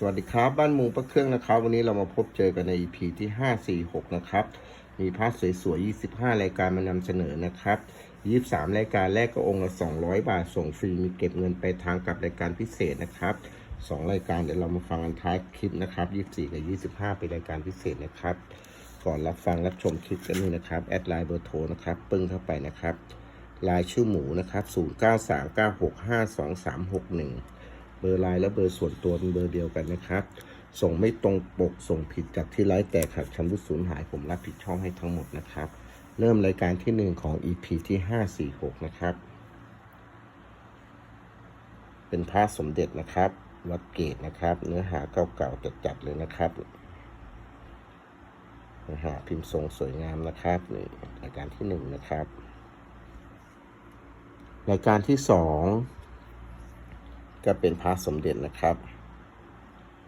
สวัสดีครับบ้านมุงประเครื่องนะครับ วันนี้เรามาพบเจอกันใน EP ที่ 546 นะครับ มีพาร์ทสวยๆ 25 รายการมานำเสนอนะครับ 23 รายการแรกก็องค์ละ 200 บาท ส่งฟรี มีเก็บเงินไปทางกับรายการพิเศษนะครับ 2 รายการเดี๋ยวเรามาฟังกันท้ายคลิปนะครับ 24 กับ 25 เป็นรายการพิเศษนะครับ ก่อนรับฟังรับชมคลิปกันนี่นะครับ แอดไลน์เบอร์โทรนะครับ ปึ้งเข้าไปนะครับไลน์ชื่อหมูนะครับ 0939652361 เบอร์ไลน์และเบอร์ส่วนตัวเป็นเบอร์เดียวกันนะครับ ส่งไม่ตรงปกส่งผิดจากที่ไลฟ์แต่ขัดคำรุสูญหายผมรับผิดชอบให้ทั้งหมดนะครับ เริ่มรายการที่หนึ่งของ EP ที่ 546 นะครับ เป็นพระสมเด็จนะครับ วัดเกตนะครับ เนื้อหาเก่าๆจัดๆเลยนะครับเนื้อหาพิมพ์ทรงสวยงามนะครับนี่รายการที่หนึ่งนะครับ รายการที่สอง ก็เป็นพระสมเด็จนะครับ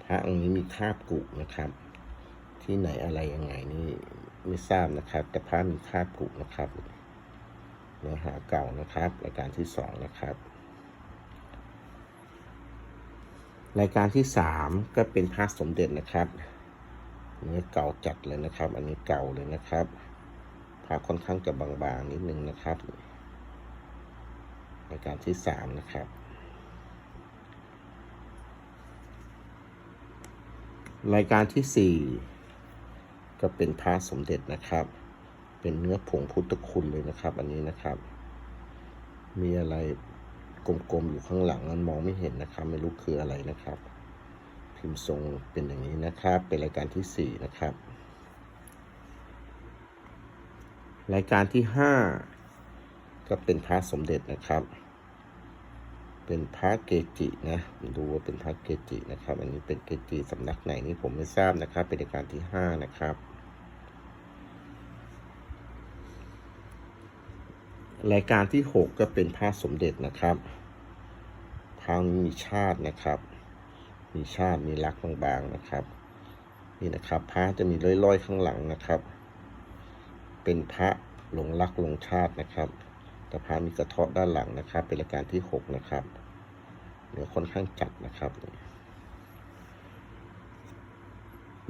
พระองค์นี้มีคาบกุนะครับ ที่ไหนอะไรยังไงนี่ไม่ทราบนะครับ แต่พระมีคาบกุนะครับเนื้อหาเก่านะครับรายการที่สองนะครับรายการที่สามก็เป็นพระสมเด็จนะครับเนื้อเก่าจัดเลยนะครับ อันนี้เก่าเลยนะครับพระค่อนข้างจะบางๆนิดนึงนะครับรายการที่สามนะครับ รายการที่สี่ก็เป็นพระสมเด็จนะครับ เป็นเนื้อผงพุทธคุณเลยนะครับ อันนี้นะครับ มีอะไรกลมๆอยู่ข้างหลังมันมองไม่เห็นนะครับ ไม่รู้คืออะไรนะครับ พิมพ์ทรงเป็นอย่างนี้นะครับ เป็นรายการที่สี่นะครับ รายการที่ห้าก็เป็นพระสมเด็จนะครับ เป็นพระเกจินะดูว่าเป็นพระเกจินะครับ อันนี้เป็นเกจิสำนักไหนนี่ผมไม่ทราบนะครับ เป็นรายการที่ห้านะครับ รายการที่หกก็เป็นพระสมเด็จนะครับพระนี้มีชาตินะครับ มีชาติมีลักษณ์บางๆนะครับ นี่นะครับพระจะมีร้อยๆข้างหลังนะครับ เป็นพระหลงรักหลงชาตินะครับ แต่พระมีกระเทาะด้านหลังนะครับ เป็นรายการที่หกนะครับเนื้อค่อนข้างจัดนะครับ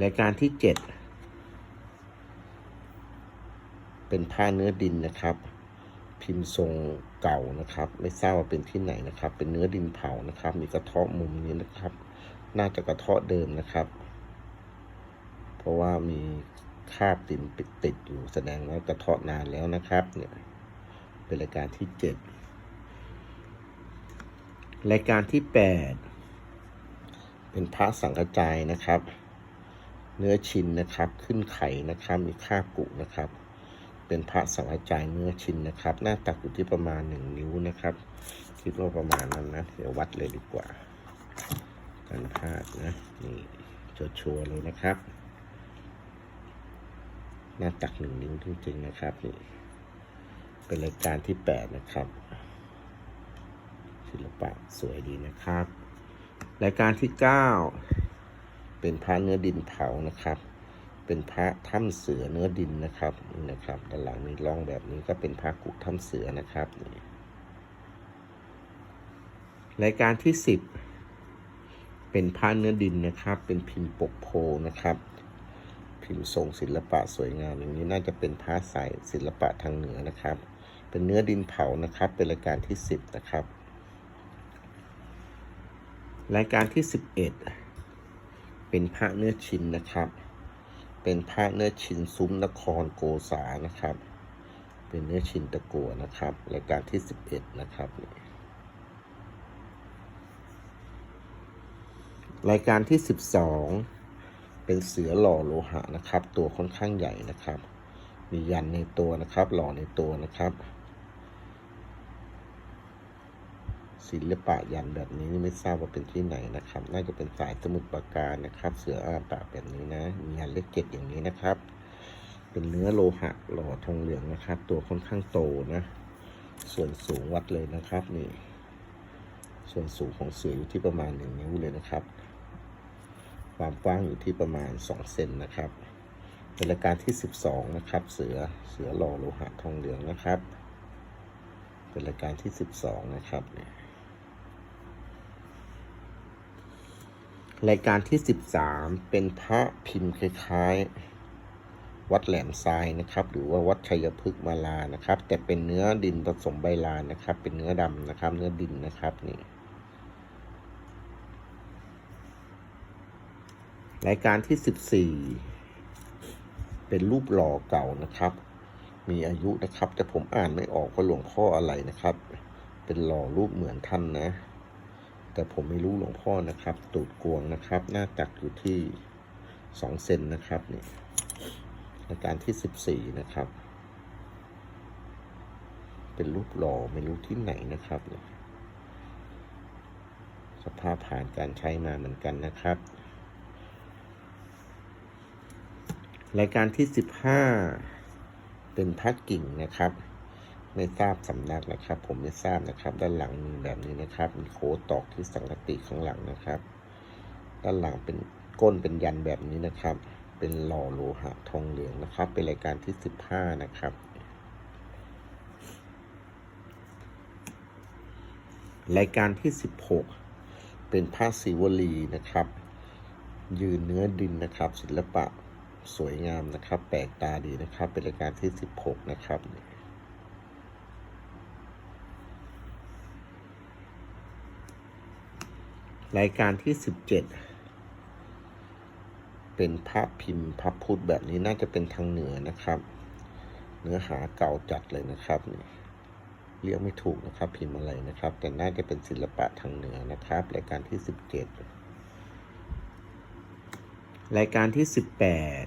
รายการที่เจ็ดเป็นผ้าเนื้อดินนะครับ พิมพ์ทรงเก่านะครับ ไม่ทราบว่าเป็นที่ไหนนะครับ เป็นเนื้อดินเผานะครับ มีกระเทาะมุมนี้นะครับ น่าจะกระเทาะเดิมนะครับ เพราะว่ามีคราบดินปิดติดอยู่แสดงว่ากระเทาะนานแล้วนะครับเนี่ย เป็นรายการที่เจ็ดรายการที่แปดเป็นพระสังกจายนะครับ เนื้อชินนะครับ ขึ้นไข่นะครับ มีครากุนะครับ เป็นพระสังฆจายเนื้อชิ้นนะครับ หน้าตักอยู่ที่ประมาณหนึ่งนิ้วนะครับ คิดว่าประมาณนั้นนะ เดี๋ยววัดเลยดีกว่ากันพลาดนะ นี่ชัวร์เลยนะครับ หน้าตักหนึ่งนิ้วจริงๆนะครับนี่ เป็นรายการที่แปดนะครับ ศิลปะสวยดีนะครับ รายการที่เก้าเป็นพระเนื้อดินเผานะครับ เป็นพระถ้ำเสือเนื้อดินนะครับนี่นะครับด้านหลังมีร่องแบบนี้ก็เป็นพระกุถ้ำเสือนะครับนี่รายการที่สิบเป็นพระเนื้อดินนะครับ เป็นพิมพ์ปกโพนะครับ พิมพ์ทรงศิลปะสวยงามอย่างนี้น่าจะเป็นพระสายศิลปะทางเหนือนะครับ เป็นเนื้อดินเผานะครับ เป็นรายการที่สิบนะครับ รายการที่สิบเอ็ดเป็นพระเนื้อชิ้นนะครับ เป็นพระเนื้อชินซุ้มนครโกษานะครับ เป็นเนื้อชินตะกัวนะครับ รายการที่สิบเอ็ดนะครับ รายการที่สิบสองเป็นเสือหล่อโลหะนะครับ ตัวค่อนข้างใหญ่นะครับมียันในตัวนะครับ หล่อในตัวนะครับ ศิลปะยันแบบนี้ไม่ทราบว่าเป็นที่ไหนนะครับ น่าจะเป็นสายสมุทรปราการนะครับ เสืออาปากแบบนี้นะ มียันเล็กเก็ดอย่างนี้นะครับ เป็นเนื้อโลหะหล่อทองเหลืองนะครับ ตัวค่อนข้างโตนะ ส่วนสูงวัดเลยนะครับนี่ ส่วนสูงของเสืออยู่ที่ประมาณหนึ่งนิ้วเลยนะครับ ความกว้างอยู่ที่ประมาณสองเซนนะครับเป็นรายการที่สิบสองนะครับ เสือเสือหล่อโลหะทองเหลืองนะครับเป็นรายการที่สิบสองนะครับเนี่ย รายการที่สิบสามเป็นพระพิมพ์คล้ายๆ วัดแหลมทรายนะครับ หรือว่าวัดชัยพฤกษ์มาลานะครับ แต่เป็นเนื้อดินผสมใบลานนะครับ เป็นเนื้อดำนะครับ เนื้อดินนะครับนี่รายการที่สิบสี่เป็นรูปหล่อเก่านะครับ มีอายุนะครับ แต่ผมอ่านไม่ออกว่าหลวงพ่ออะไรนะครับ เป็นหล่อรูปเหมือนท่านนะ แต่ผมไม่รู้หลวงพ่อนะครับ ตูดกวงนะครับ หน้าตักอยู่ที่สองเซนนะครับนี่รายการที่สิบสี่นะครับ เป็นรูปหล่อไม่รู้ที่ไหนนะครับเนี่ยสภาพผ่านการใช้มาเหมือนกันนะครับ รายการที่สิบห้าเป็นพักกิ่งนะครับ ไม่ทราบสำนักนะครับ ผมไม่ทราบนะครับ ด้านหลังมีแบบนี้นะครับ มีโค้ดตอกที่สังกติข้างหลังนะครับ ด้านหลังเป็นก้นเป็นยันแบบนี้นะครับ เป็นหล่อโลหะทองเหลืองนะครับ เป็นรายการที่สิบห้านะครับรายการที่สิบหกเป็นผ้าศิวลีนะครับ ยืนเนื้อดินนะครับ ศิลปะสวยงามนะครับ แปลกตาดีนะครับ เป็นรายการที่สิบหกนะครับ รายการที่สิบเจ็ดเป็นพระพิมพ์พระพุทธแบบนี้น่าจะเป็นทางเหนือนะครับ เนื้อหาเก่าจัดเลยนะครับนี่เรียกไม่ถูกนะครับ พิมพ์อะไรนะครับ แต่น่าจะเป็นศิลปะทางเหนือนะครับรายการที่สิบเจ็ดรายการที่สิบแปด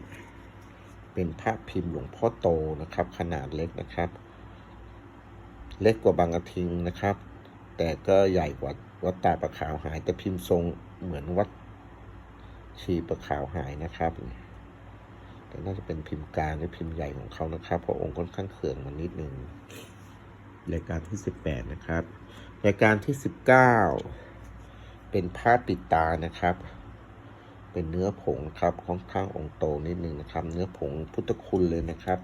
เป็นพระพิมพ์หลวงพ่อโตนะครับ ขนาดเล็กนะครับ เล็กกว่าบางกระทิงนะครับ แต่ก็ใหญ่กว่า วัดตาประขาวหายแต่พิมพ์ทรงเหมือนวัดชีประขาวหายนะครับแต่น่าจะเป็นพิมพ์กลางหรือพิมพ์ใหญ่ของเขานะครับ เพราะองค์ค่อนข้างเขื่องมานิดนึงรายการที่สิบแปดนะครับรายการที่สิบเก้าเป็นผ้าปิดตานะครับ เป็นเนื้อผงครับค่อนข้างองค์โตนิดนึงนะครับ เนื้อผงพุทธคุณเลยนะครับ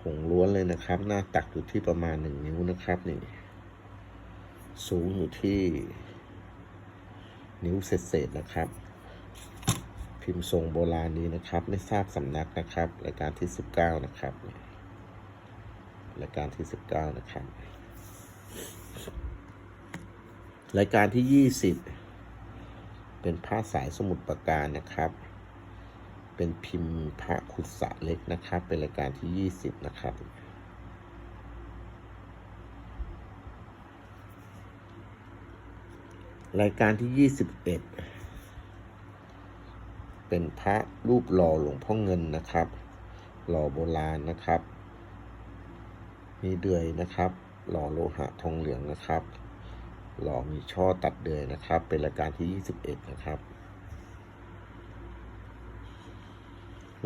ผงล้วนเลยนะครับ หน้าตักอยู่ที่ประมาณหนึ่งนิ้วนะครับนี่ สูงอยู่ที่ นิ้วเศษๆนะครับ พิมพ์ทรงโบราณนี้นะครับ ไม่ทราบสำนักนะครับรายการที่สิบเก้านะครับรายการที่สิบเก้านะครับ รายการที่ยี่สิบเป็นผ้าสายสมุดประการนะครับ เป็นพิมพ์พระขุดสะเล็กนะครับ เป็นรายการที่ยี่สิบนะครับ รายการที่ยี่สิบเอ็ดเป็นพระรูปหล่อหลวงพ่อเงินนะครับ หล่อโบราณนะครับ มีเดือยนะครับ หล่อโลหะทองเหลืองนะครับ หล่อมีช่อตัดเดือยนะครับ เป็นรายการที่ยี่สิบเอ็ดนะครับ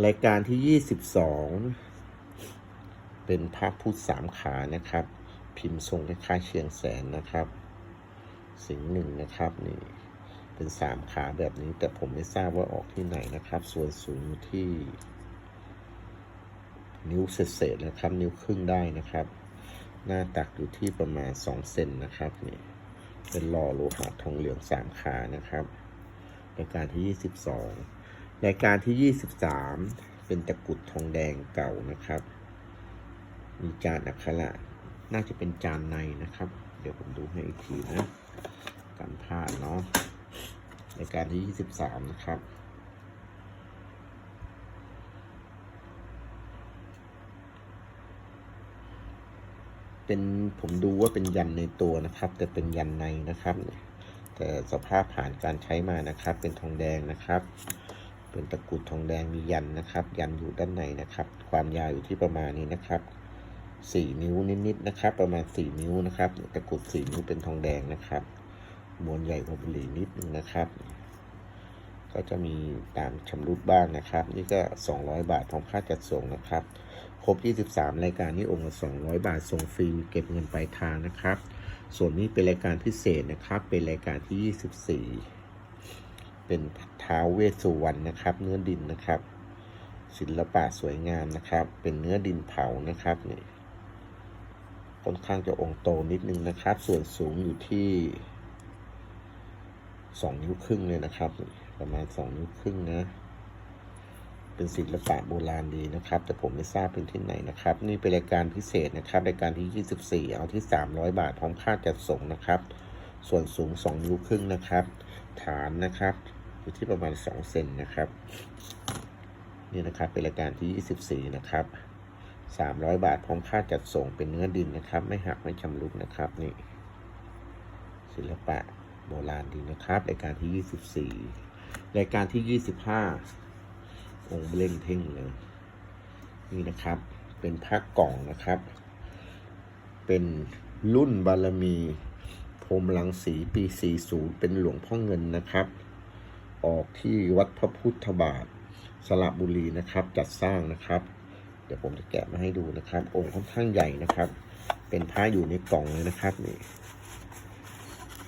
รายการที่ยี่สิบสองเป็นพระพุทธสามขานะครับ พิมพ์ทรงคล้ายๆเชียงแสนนะครับ สิงหนึ่งนะครับนี่เป็นสามขาแบบนี้ แต่ผมไม่ทราบว่าออกที่ไหนนะครับ ส่วนสูงอยู่ที่ นิ้วเศษๆนะครับ นิ้วครึ่งได้นะครับ หน้าตักอยู่ที่ประมาณสองเซนนะครับนี่เป็นหล่อโลหะทองเหลืองสามขานะครับรายการที่ยี่สิบสองรายการที่ยี่สิบสามเป็นตะกุดทองแดงเก่านะครับ มีจานอักขระน่าจะเป็นจานในนะครับ เดี๋ยวผมดูให้อีกทีนะ การพลาดเนาะรายการที่ 23 นะครับ เป็นผมดูว่าเป็นยันในตัวนะครับ แต่เป็นยันในนะครับ แต่สภาพผ่านการใช้มานะครับ เป็นทองแดงนะครับ เป็นตะกุดทองแดงมียันนะครับ ยันอยู่ด้านในนะครับ ความยาวอยู่ที่ประมาณนี้นะครับสี่นิ้วนิดๆนะครับ ประมาณสี่นิ้วนะครับ ตะกุดสี่นิ้วเป็นทองแดงนะครับ มวลใหญ่กว่าบุหรี่นิดนึงนะครับ ก็จะมีตามชำรุดบ้างนะครับ นี่ก็ 200 บาทพร้อมค่าจัดส่งนะครับ ครบ 23 รายการนี้องค์ละ200 บาทส่งฟรีเก็บเงินปลายทางนะครับ ส่วนนี้เป็นรายการพิเศษนะครับ เป็นรายการที่ 24 เป็นท้าวเวสสุวรรณนะครับ เนื้อดินนะครับ ศิลปะสวยงามนะครับ เป็นเนื้อดินเผานะครับนี่ค่อนข้างจะองค์โตนิดนึงนะครับ ส่วนสูงอยู่ที่ สองนิ้วครึ่งเลยนะครับ ประมาณสองนิ้วครึ่งนะ เป็นศิลปะโบราณดีนะครับ แต่ผมไม่ทราบเป็นที่ไหนนะครับ นี่เป็นรายการพิเศษนะครับรายการที่ 24 เอาที่ 300 บาทพร้อมค่าจัดส่งนะครับ ส่วนสูง 2 นิ้วครึ่งนะครับ ฐานนะครับอยู่ที่ประมาณ 2 เซนนะครับนี่นะครับเป็นรายการที่ 24 นะครับ 300 บาทพร้อมค่าจัดส่งเป็นเนื้อดินนะครับ ไม่หักไม่ชำรุดนะครับนี่ ศิลปะ โบราณดีนะครับรายการที่ 24 รายการที่ 25 องค์เล่งเท่งเลย นี่นะครับ เป็นพระกล่องนะครับ เป็นรุ่นบารมีพรหมลังสีปี 40 เป็นหลวงพ่อเงินนะครับ ออกที่วัดพระพุทธบาทสระบุรีนะครับ จัดสร้างนะครับ เดี๋ยวผมจะแกะมาให้ดูนะครับ องค์ค่อนข้างใหญ่นะครับ เป็นพระอยู่ในกล่องเลยนะครับนี่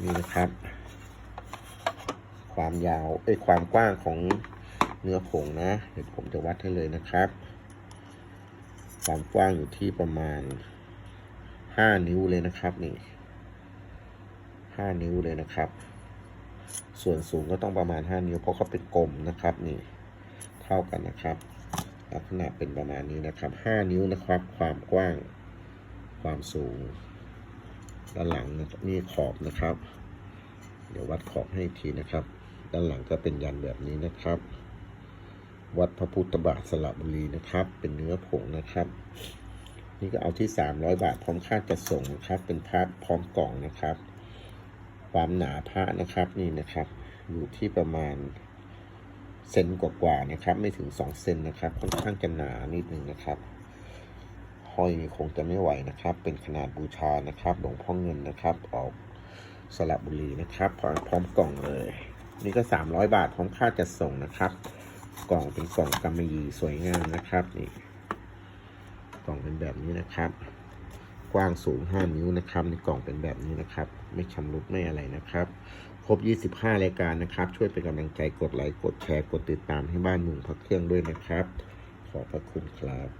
นี่นะครับ ความยาวเอ้ยความกว้างของเนื้อผงนะ เดี๋ยวผมจะวัดให้เลยนะครับ ความกว้างอยู่ที่ประมาณห้านิ้วเลยนะครับนี่ห้านิ้วเลยนะครับ ส่วนสูงก็ต้องประมาณห้านิ้วเพราะเขาเป็นกลมนะครับนี่ เท่ากันนะครับ ลักษณะเป็นประมาณนี้นะครับห้านิ้วนะครับ ความกว้าง ความสูง ด้านหลังนี่ขอบนะครับ เดี๋ยววัดขอบให้ทีนะครับ ด้านหลังก็เป็นยันแบบนี้นะครับ วัดพระพุทธบาทสระบุรีนะครับ เป็นเนื้อผงนะครับ นี่ก็เอาที่ 300 บาทพร้อมค่าจัดส่งนะครับ เป็นพระพร้อมกล่องนะครับ ความหนาพระนะครับนี่นะครับ อยู่ที่ประมาณเซนกว่าๆนะครับ ไม่ถึง2เซนนะครับ ค่อนข้างจะหนานิดนึงนะครับ ห้อยคงจะไม่ไหวนะครับ เป็นขนาดบูชานะครับหลวงพ่อเงินนะครับ ออกสระบุรีนะครับพร้อมพร้อมกล่องเลย นี่ก็ 300 บาทพร้อมค่าจัดส่งนะครับ กล่องเป็นกล่องกำมะหยี่สวยงามนะครับนี่กล่องเป็นแบบนี้นะครับ กว้างสูง 5 นิ้วนะครับ ในกล่องเป็นแบบนี้นะครับ ไม่ชำรุดไม่อะไรนะครับครบ 25 รายการนะครับ ช่วยเป็นกำลังใจกดไลค์กดแชร์กดติดตามให้บ้านมุงพักเครื่องด้วยนะครับ ขอบพระคุณครับ